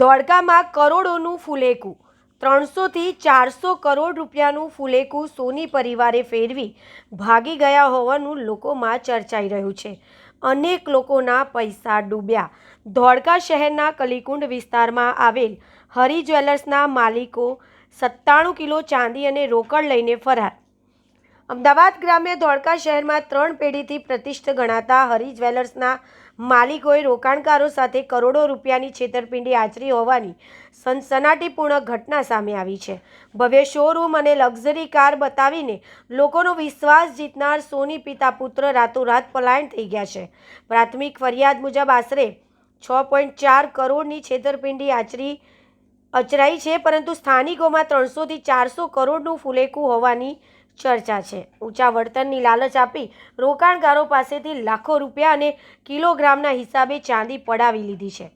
ધોળકામાં કરોડોનું ફુલેકું. ત્રણસોથી ચારસો કરોડ રૂપિયાનું ફુલેકું સોની પરિવારે ફેરવી ભાગી ગયા હોવાનું લોકોમાં ચર્ચાઈ રહ્યું છે. અનેક લોકોના પૈસા ડૂબ્યા. ધોળકા શહેરના કલીકુંડ વિસ્તારમાં આવેલ હરિ જ્વેલર્સના માલિકો સત્તાણું કિલો ચાંદી અને રોકડ લઈને ફરાર. અમદાવાદ ગ્રામ્ય ધોળકા શહેરમાં ત્રણ પેઢીથી પ્રતિષ્ઠ ગણાતા હરી જ્વેલર્સના માલિકોએ રોકાણકારો સાથે કરોડો રૂપિયાની છેતરપિંડી આચરી હોવાની સનસનાટીપૂર્ણ ઘટના સામે આવી છે. ભવ્ય શોરૂમ અને લક્ઝરી કાર બતાવીને લોકોનો વિશ્વાસ જીતનાર સોની પિતા પુત્ર રાતોરાત પલાયન થઈ ગયા છે. પ્રાથમિક ફરિયાદ મુજબ આશરે છ પોઈન્ટ ચાર કરોડની છેતરપિંડી આચરી, અચરાઈ છે, પરંતુ સ્થાનિકોમાં ત્રણસોથી ચારસો કરોડનું ફુલેકું હોવાની ચર્ચા છે. ઊંચા વળતરની લાલચ આપી રોકાણકારો પાસેથી લાખો રૂપિયા અને કિલોગ્રામના હિસાબે ચાંદી પડાવી લીધી છે.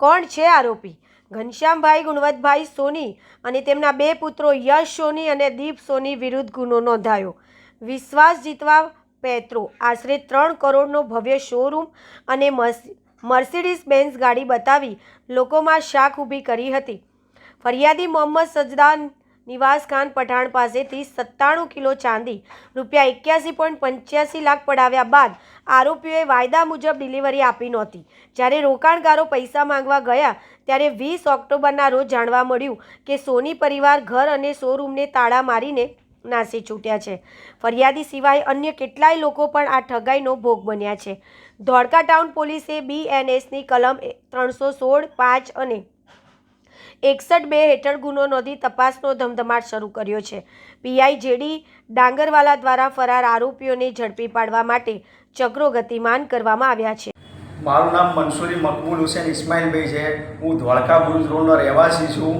કોણ છે આરોપી? ઘનશ્યામભાઈ ગુણવતભાઈ સોની અને તેમના બે પુત્રો યશ સોની અને દીપ સોની વિરુદ્ધ ગુનો નોંધાયો. વિશ્વાસ જીતવા પેત્રો. આશરે ત્રણ કરોડનો ભવ્ય શોરૂમ અને મર્સિડીઝ બેન્ઝ ગાડી બતાવી લોકોમાં શાક ઊભી કરી હતી. ફરિયાદી મોહમ્મદ સજદાન નિવાસ ખાન પઠાણ પાસેથી સત્તાણું કિલો ચાંદી, રૂપિયા એક્યાસી પોઈન્ટ પંચ્યાસી લાખ પડાવ્યા બાદ આરોપીઓએ વાયદા મુજબ ડિલિવરી આપી નહોતી. જ્યારે રોકાણકારો પૈસા માંગવા ગયા, ત્યારે વીસ ઓક્ટોબરના રોજ જાણવા મળ્યું કે સોની પરિવાર ઘર અને શોરૂમને તાળા મારીને નાસી છૂટ્યા છે. ફરિયાદી સિવાય અન્ય કેટલાય લોકો પણ આ ઠગાઈનો ભોગ બન્યા છે. ધોળકા ટાઉન પોલીસે બીએનએસની કલમ ત્રણસો સોળ, પાંચ અને એકસઠ બે હેઠળ ગુનો નોંધી તપાસનો ધમધમાટ શરૂ કર્યો છે. પીઆઈ જેડી ડાંગરવાલા દ્વારા ફરાર આરોપીઓને ઝડપી પાડવા માટે ચક્રો ગતિમાન કરવામાં આવ્યા છે. મારું નામ મનસુરી મકબૂલ હુસેન ઇસ્માઇલભાઈ છે. હું ધોળકા બુરુજ રોડનો રહેવાસી છું.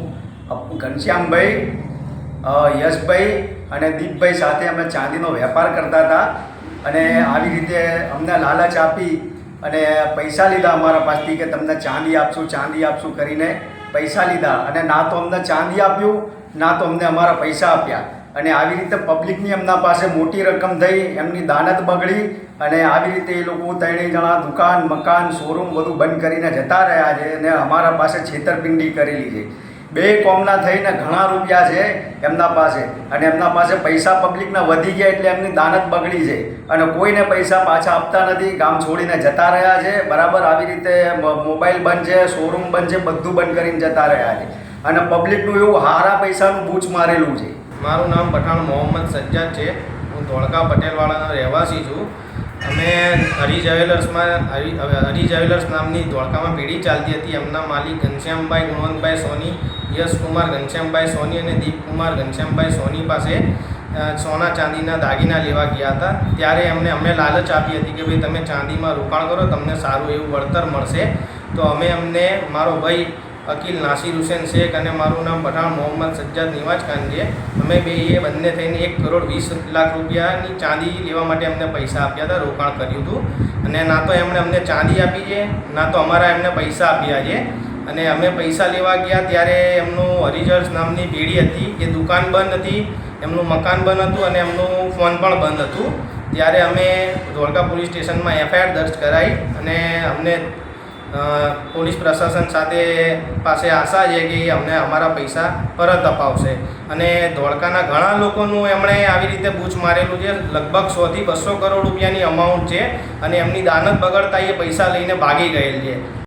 ઘનશ્યામભાઈ યશભાઈ અને દીપભાઈ સાથે અમે ચાંદીનો વેપાર કરતા હતા. અને આવી રીતે અમને લાલચ આપી અને પૈસા લીધા અમારા પાસેથી કે તમને ચાંદી આપશું ચાંદી આપશું કરીને. પૈસા લીધા અને ના તો અમને ચાંદી આપ્યું, ના તો અમને અમારા પૈસા આપ્યા. અને આવી રીતે પબ્લિકની એમના પાસે મોટી રકમ થઈ, એમની દાનત બગડી અને આવી રીતે એ લોકો ત્રણેય જણા દુકાન, મકાન શોરૂમ બધું બંધ કરીને જતા રહ્યા છે અને અમારા પાસે છેતરપિંડી કરેલી છે. બે કોમના થઈને ઘણા રૂપિયા છે એમના પાસે. અને એમના પાસે પૈસા પબ્લિકના વધી ગયા એટલે એમની દાનત બગડી છે. અને કોઈને પૈસા પાછા આપતા નથી, ગામ છોડીને જતા રહ્યા છે. બરાબર આવી રીતે મોબાઈલ બંધ છે શોરૂમ બંધ છે, બધું બંધ કરીને જતા રહ્યા છે. અને પબ્લિકનું એવું હારા પૈસાનું બૂચ મારેલું છે. મારું નામ પઠાણ મોહમ્મદ સજ્જાદ છે. હું ધોળકા પટેલવાળાના રહેવાસી છું. અમે હરી જ્વેલર્સમાં, હરી હરી જ્વેલર્સ નામની ધોળકામાં પેઢી ચાલતી હતી. એમના માલિક ઘનશ્યામભાઈ ગુણવંતભાઈ સોની, યશકુમાર ઘનશ્યામભાઈ સોની અને દીપકુમાર ઘનશ્યામભાઈ સોની પાસે સોના ચાંદીના દાગીના લેવા ગયા હતા. ત્યારે એમને અમે લાલચ આપી હતી કે ભાઈ તમે ચાંદીમાં રોકાણ કરો, તમને સારું એવું વળતર મળશે. તો અમે અમને મારો ભાઈ અકીલ નાસિર હુસેન શેખ અને મારું નામ પઠાણ મોહમ્મદ સજ્જાદ નિવાજ ખાન છે અમે બે એ બંને થઈને એક કરોડ વીસ લાખ રૂપિયાની ચાંદી લેવા માટે અમને પૈસા આપ્યા હતા, રોકાણ કર્યું હતું. અને ના તો એમણે અમને ચાંદી આપી છે, ના તો અમારા એમને પૈસા આપ્યા છે. અને અમે પૈસા લેવા ગયા ત્યારે એમનું હરિજર્સ નામની પેઢી હતી, એ દુકાન બંધ હતી, એમનું મકાન બંધ હતું અને એમનું ફોન પણ બંધ હતું. ત્યારે અમે ધોળકા પોલીસ સ્ટેશનમાં એફઆઈઆર દર્જ કરાવી અને અમને પોલીસ પ્રશાસન સાથે પાસે આશા છે કે અમને અમારા પૈસા પરત અપાવશે. અને ધોળકાના ઘણા લોકોનું એમણે આવી રીતે બૂચ મારેલું છે. લગભગ સોથી બસો કરોડ રૂપિયાની અમાઉન્ટ છે અને એમની દાનત બગડતા એ પૈસા લઈને ભાગી ગયેલ છે.